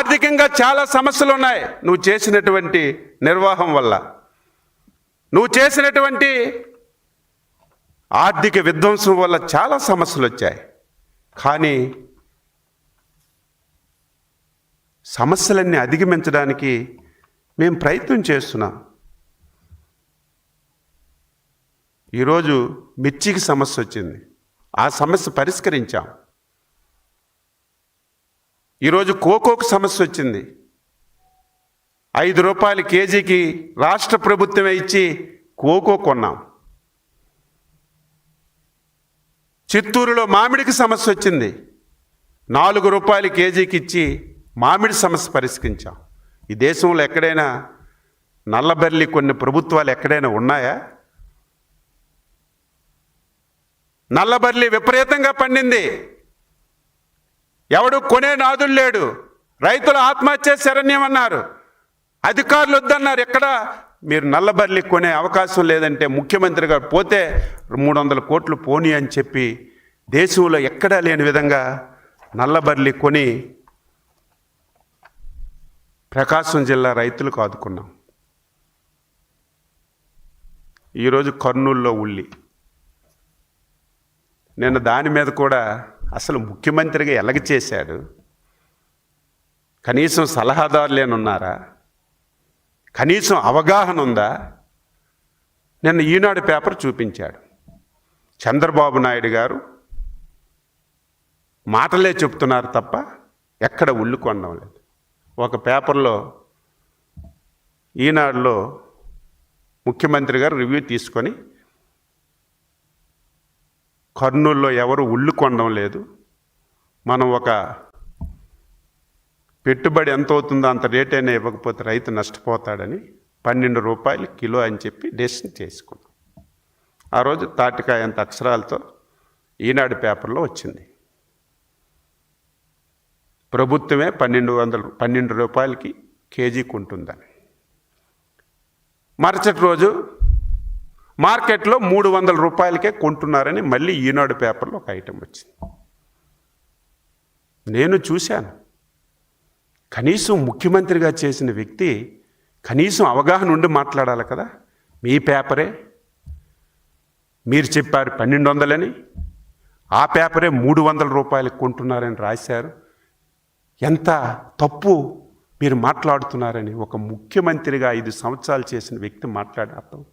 ఆర్థికంగా చాలా సమస్యలు ఉన్నాయి నువ్వు చేసినటువంటి నిర్వాహం వల్ల. నువ్వు చేసినటువంటి ఆర్థిక విధ్వంసం వల్ల చాలా సమస్యలు వచ్చాయి కానీ సమస్యలన్నీ అధిగమించడానికి మేము ప్రయత్నం చేస్తున్నాం. ఈరోజు మిర్చికి సమస్య వచ్చింది. ఆ సమస్య పరిష్కరించాం. ఈరోజు కోకోకు సమస్య వచ్చింది. ఐదు రూపాయలు కేజీకి రాష్ట్ర ప్రభుత్వమే ఇచ్చి కోకో కొన్నాం. చిత్తూరులో మామిడికి సమస్య వచ్చింది. నాలుగు రూపాయలు కేజీకి ఇచ్చి మామిడి సమస్య పరిష్కరించాం. ఈ దేశంలో ఎక్కడైనా నల్లబెర్లి కొన్ని ప్రభుత్వాలు ఎక్కడైనా ఉన్నాయా? నల్లబర్లి విపరీతంగా పండింది. ఎవడు కొనే నాదులు లేడు. రైతులు ఆత్మహత్య శరణ్యం అన్నారు. అధికారులు వద్దన్నారు ఎక్కడ? మీరు నల్లబర్లి కొనే అవకాశం లేదంటే ముఖ్యమంత్రి గారు పోతే మూడు వందల కోట్లు పోనీ అని చెప్పి దేశంలో ఎక్కడా లేని విధంగా నల్లబర్లి కొని ప్రకాశం జిల్లా రైతులకు ఆదుకున్నాం. ఈరోజు కర్నూలులో ఉల్లి. నిన్న దాని మీద కూడా అసలు ముఖ్యమంత్రిగా ఎలగ చేశాడు కనీసం సలహాదారులేనున్నారా? కనీసం అవగాహన ఉందా? నిన్న ఈనాడు పేపర్ చూపించాడు. చంద్రబాబు నాయుడు గారు మాటలే చెప్తున్నారు తప్ప ఎక్కడ ఉల్లు కొనడం లేదు. ఒక పేపర్లో ఈనాడులో ముఖ్యమంత్రి గారు రివ్యూ తీసుకొని కర్నూల్లో ఎవరు ఉళ్ళు కొనడం లేదు. మనం ఒక పెట్టుబడి ఎంత అవుతుందో అంత రేట్ అయినా ఇవ్వకపోతే రైతు నష్టపోతాడని పన్నెండు రూపాయలు కిలో అని చెప్పి డెసిషన్ చేసుకున్నాం. ఆ రోజు తాటికాయ అంత అక్షరాలతో ఈనాడు పేపర్లో వచ్చింది. ప్రభుత్వమే పన్నెండు వందలు పన్నెండు రూపాయలకి కేజీకి ఉంటుందని మరుసటి రోజు మార్కెట్లో మూడు వందల రూపాయలకే కొంటున్నారని మళ్ళీ ఈనాడు పేపర్లో ఒక ఐటెం వచ్చింది. నేను చూశాను. కనీసం ముఖ్యమంత్రిగా చేసిన వ్యక్తి కనీసం అవగాహన ఉండి మాట్లాడాలి కదా? మీ పేపరే. మీరు చెప్పారు పన్నెండు వందలని. ఆ పేపరే మూడు వందల రూపాయలకు కొంటున్నారని రాశారు. ఎంత తప్పు మీరు మాట్లాడుతున్నారని ఒక ముఖ్యమంత్రిగా ఐదు సంవత్సరాలు చేసిన వ్యక్తి మాట్లాడే అర్థం.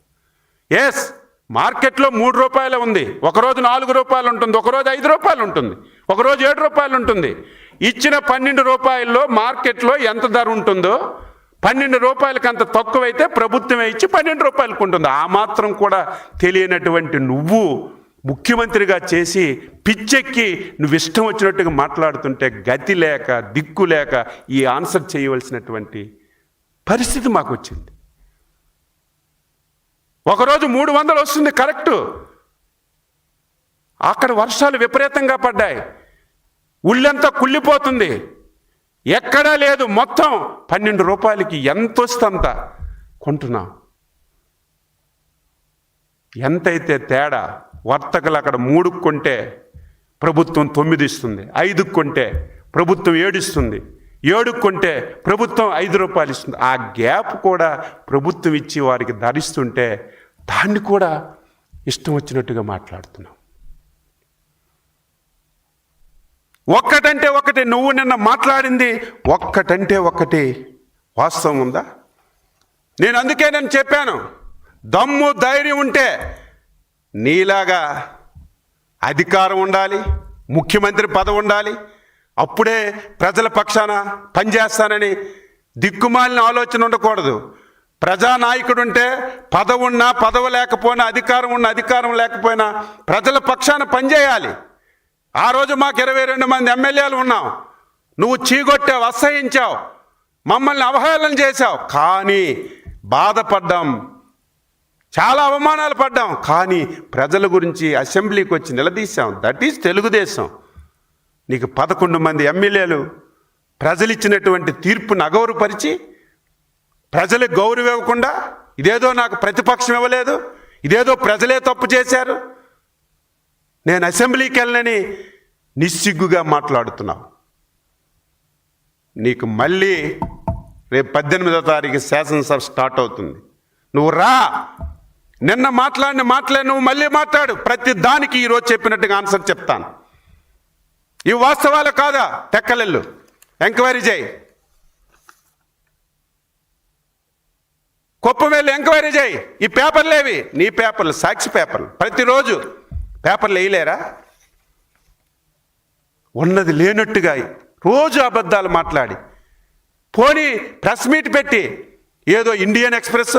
ఎస్ మార్కెట్లో మూడు రూపాయలు ఉంది. ఒకరోజు నాలుగు రూపాయలు ఉంటుంది ఒకరోజు ఐదు రూపాయలు ఉంటుంది ఒకరోజు ఏడు రూపాయలు ఉంటుంది. ఇచ్చిన పన్నెండు రూపాయల్లో మార్కెట్లో ఎంత ధర ఉంటుందో పన్నెండు రూపాయలకి అంత తక్కువైతే ప్రభుత్వమే ఇచ్చి పన్నెండు రూపాయలకు ఉంటుంది. ఆ మాత్రం కూడా తెలియనటువంటి నువ్వు ముఖ్యమంత్రిగా చేసి పిచ్చెక్కి నువ్వు ఇష్టం వచ్చినట్టుగా మాట్లాడుతుంటే గతి లేక దిక్కు లేక ఈ ఆన్సర్ చేయవలసినటువంటి పరిస్థితి మాకు వచ్చింది ఒకరోజు మూడు వందలు వస్తుంది కరెక్టు. అక్కడ వర్షాలు విపరీతంగా పడ్డాయి. ఉళ్ళంతా కుళ్ళిపోతుంది. ఎక్కడా లేదు మొత్తం పన్నెండు రూపాయలకి ఎంత వస్తంత కొంటున్నాం. ఎంతైతే తేడా వర్తకులు అక్కడ మూడు కొంటే ప్రభుత్వం తొమ్మిది ఇస్తుంది ఐదు కొంటే ప్రభుత్వం ఏడిస్తుంది ఏడు కొంటే ప్రభుత్వం ఐదు రూపాయలు ఇస్తుంది. ఆ గ్యాప్ కూడా ప్రభుత్వం ఇచ్చి వారికి ధరిస్తుంటే దాన్ని కూడా ఇష్టం వచ్చినట్టుగా మాట్లాడుతున్నాం. ఒక్కటంటే ఒకటి నువ్వు నిన్న మాట్లాడింది ఒక్కటంటే ఒకటి వాస్తవం ఉందా? నేను అందుకే నేను చెప్పాను దమ్ము ధైర్యం ఉంటే నీలాగా అధికారం ఉండాలి ముఖ్యమంత్రి పదవి ఉండాలి అప్పుడే ప్రజల పక్షాన పనిచేస్తానని దిక్కుమాలిన ఆలోచన ఉండకూడదు. ప్రజానాయకుడు ఉంటే పదవున్నా ఉన్నా పదవి లేకపోయినా అధికారం ఉన్న అధికారం లేకపోయినా ప్రజల పక్షాన పనిచేయాలి. ఆ రోజు మాకు ఇరవై రెండు మంది ఎమ్మెల్యేలు ఉన్నాం. నువ్వు చీగొట్టావు అసహించావు మమ్మల్ని అవహేళన చేశావు. కానీ బాధపడ్డాం. చాలా అవమానాలు పడ్డాం. కానీ ప్రజల గురించి అసెంబ్లీకి వచ్చి నిలదీశాం. That is Telugu Desam. నీకు పదకొండు మంది ఎమ్మెల్యేలు ప్రజలు ఇచ్చినటువంటి తీర్పును అగౌరవపరిచి ప్రజలకు గౌరవం ఇవ్వకుండా ఇదేదో నాకు ప్రతిపక్షం ఇవ్వలేదు ఇదేదో ప్రజలే తప్పు చేశారు. నేను అసెంబ్లీకి వెళ్ళనని నిస్సిగ్గుగా మాట్లాడుతున్నావు. నీకు మళ్ళీ రేపు పద్దెనిమిదో తారీఖు శాసనసభ స్టార్ట్ అవుతుంది. నువ్వు రా. నిన్న మాట్లాడిన మాటలే నువ్వు మళ్ళీ మాట్లాడు. ప్రతి దానికి ఈరోజు చెప్పినట్టుగా ఆన్సర్ చెప్తాను. ఈ వాస్తవాలు కాదా? తెక్కలెల్లు ఎంక్వైరీ చేయి. కుప్పం వెళ్ళి ఎంక్వైరీ చేయి. ఈ పేపర్లు ఏవి? నీ పేపర్లు సాక్షి పేపర్లు. ప్రతిరోజు పేపర్లు వేయలేరా? ఉన్నది లేనట్టుగా రోజు అబద్ధాలు మాట్లాడి. పోనీ ప్రెస్ మీట్ పెట్టి ఏదో ఇండియన్ ఎక్స్ప్రెస్